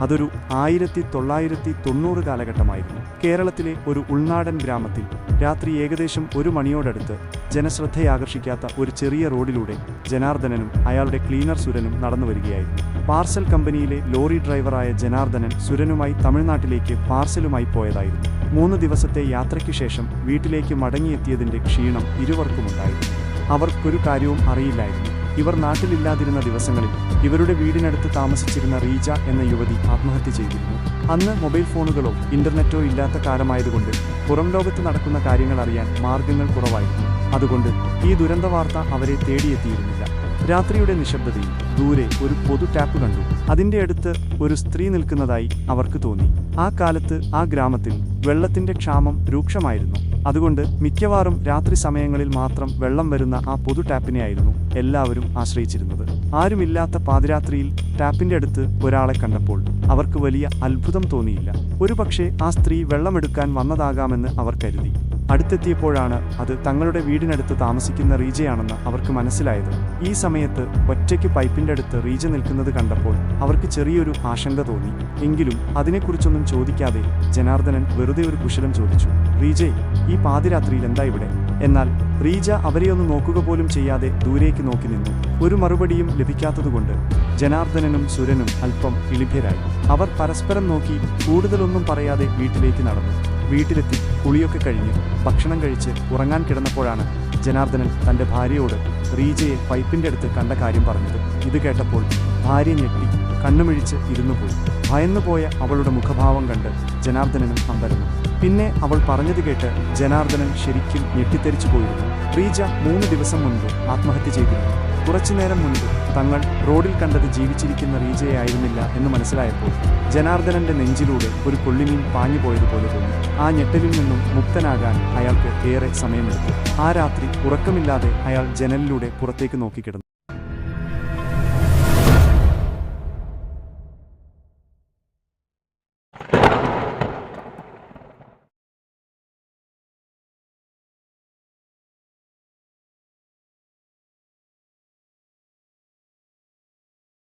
അതൊരു ആയിരത്തി തൊള്ളായിരത്തി തൊണ്ണൂറ് കാലഘട്ടമായിരുന്നു. കേരളത്തിലെ ഒരു ഉൾനാടൻ ഗ്രാമത്തിൽ രാത്രി ഏകദേശം ഒരു മണിയോടടുത്ത് ജനശ്രദ്ധയാകർഷിക്കാത്ത ഒരു ചെറിയ റോഡിലൂടെ ജനാർദ്ദനനും അയാളുടെ ക്ലീനർ സുരനും നടന്നു വരികയായിരുന്നു. പാർസൽ കമ്പനിയിലെ ലോറി ഡ്രൈവറായ ജനാർദ്ദനൻ സുരനുമായി തമിഴ്നാട്ടിലേക്ക് പാർസലുമായി പോയതായിരുന്നു. മൂന്ന് ദിവസത്തെ യാത്രയ്ക്ക് ശേഷം വീട്ടിലേക്ക് മടങ്ങിയെത്തിയതിന്റെ ക്ഷീണം ഇരുവർക്കുമുണ്ടായിരുന്നു. അവർക്കൊരു കാര്യവും അറിയില്ലായിരുന്നു. ഇവർ നാട്ടിലില്ലാതിരുന്ന ദിവസങ്ങളിൽ ഇവരുടെ വീടിനടുത്ത് താമസിച്ചിരുന്ന റീജ എന്ന യുവതി ആത്മഹത്യ ചെയ്തിരുന്നു. അന്ന് മൊബൈൽ ഫോണുകളോ ഇന്റർനെറ്റോ ഇല്ലാത്ത കാലമായതുകൊണ്ട് പുറം ലോകത്ത് നടക്കുന്ന കാര്യങ്ങൾ അറിയാൻ മാർഗങ്ങൾ കുറവായിരുന്നു അതുകൊണ്ട് ഈ ദുരന്ത വാർത്ത അവരെ തേടിയെത്തിയിരുന്നില്ല. രാത്രിയുടെ നിശബ്ദതയിൽ ദൂരെ ഒരു പൊതു ടാപ്പ് കണ്ടു. അതിന്റെ അടുത്ത് ഒരു സ്ത്രീ നിൽക്കുന്നതായി അവർക്ക് തോന്നി. ആ കാലത്ത് ആ ഗ്രാമത്തിൽ വെള്ളത്തിന്റെ ക്ഷാമം രൂക്ഷമായിരുന്നു. അതുകൊണ്ട് മിക്കവാറും രാത്രി സമയങ്ങളിൽ മാത്രം വെള്ളം വരുന്ന ആ പൊതു ടാപ്പിനെയായിരുന്നു എല്ലാവരും ആശ്രയിച്ചിരുന്നത്. ആരുമില്ലാത്ത പാതിരാത്രിയിൽ ടാപ്പിന്റെ അടുത്ത് ഒരാളെ കണ്ടപ്പോൾ അവർക്ക് വലിയ അത്ഭുതം തോന്നിയില്ല. ഒരുപക്ഷെ ആ സ്ത്രീ വെള്ളമെടുക്കാൻ വന്നതാകാമെന്ന് അവർ കരുതി. അടുത്തെത്തിയപ്പോഴാണ് അത് തങ്ങളുടെ വീടിനടുത്ത് താമസിക്കുന്ന റീജയാണെന്ന് അവർക്ക് മനസ്സിലായത്. ഈ സമയത്ത് ഒറ്റയ്ക്ക് പൈപ്പിന്റെ അടുത്ത് റീജ നിൽക്കുന്നത് കണ്ടപ്പോൾ അവർക്ക് ചെറിയൊരു ആശങ്ക തോന്നി. എങ്കിലും അതിനെക്കുറിച്ചൊന്നും ചോദിക്കാതെ ജനാർദ്ദനൻ വെറുതെ ഒരു കുശലം ചോദിച്ചു. റീജെ ഈ പാതിരാത്രിയിൽ എന്താ ഇവിടെ? എന്നാൽ റീജ അവരെയൊന്ന് നോക്കുക പോലും ചെയ്യാതെ ദൂരേക്ക് നോക്കി നിന്നു. ഒരു മറുപടിയും ലഭിക്കാത്തതുകൊണ്ട് ജനാർദ്ദനനും സുരനും അല്പം ഇളിഭ്യരായി. അവർ പരസ്പരം നോക്കി കൂടുതലൊന്നും പറയാതെ വീട്ടിലേക്ക് നടന്നു. വീട്ടിലെത്തി കുളിയൊക്കെ കഴിഞ്ഞ് ഭക്ഷണം കഴിച്ച് ഉറങ്ങാൻ കിടന്നപ്പോഴാണ് ജനാർദ്ദനൻ തന്റെ ഭാര്യയോട് റീജയെ പൈപ്പിന്റെ അടുത്ത് കണ്ട കാര്യം പറഞ്ഞത്. ഇത് കേട്ടപ്പോൾ ഭാര്യ ഞെട്ടി കണ്ണുമിഴിച്ച് ഇരുന്നു പോയി ഭയന്നുപോയ അവളുടെ മുഖഭാവം കണ്ട് ജനാർദ്ദനനും അമ്പരന്നു. പിന്നെ അവൾ പറഞ്ഞത് കേട്ട് ജനാർദ്ദനൻ ശരിക്കും ഞെട്ടിത്തെരിച്ചു പോയിരുന്നു റീജ മൂന്ന് ദിവസം മുൻപ് ആത്മഹത്യ ചെയ്തിരുന്നു. കുറച്ചുനേരം മുൻപ് തങ്ങൾ റോഡിൽ കണ്ടത് ജീവിച്ചിരിക്കുന്ന റീജയായിരുന്നില്ല എന്ന് മനസ്സിലായപ്പോൾ ജനാർദ്ദനന്റെ നെഞ്ചിലൂടെ ഒരു കൊള്ളിമീൻ പാഞ്ഞു പോയതുപോലെ തോന്നി. ആ ഞെട്ടലിൽ നിന്നും മുക്തനാകാൻ അയാൾക്ക് ഏറെ സമയമെടുത്തു. ആ രാത്രി ഉറക്കമില്ലാതെ അയാൾ ജനലിലൂടെ പുറത്തേക്ക് നോക്കിക്കിടന്നു.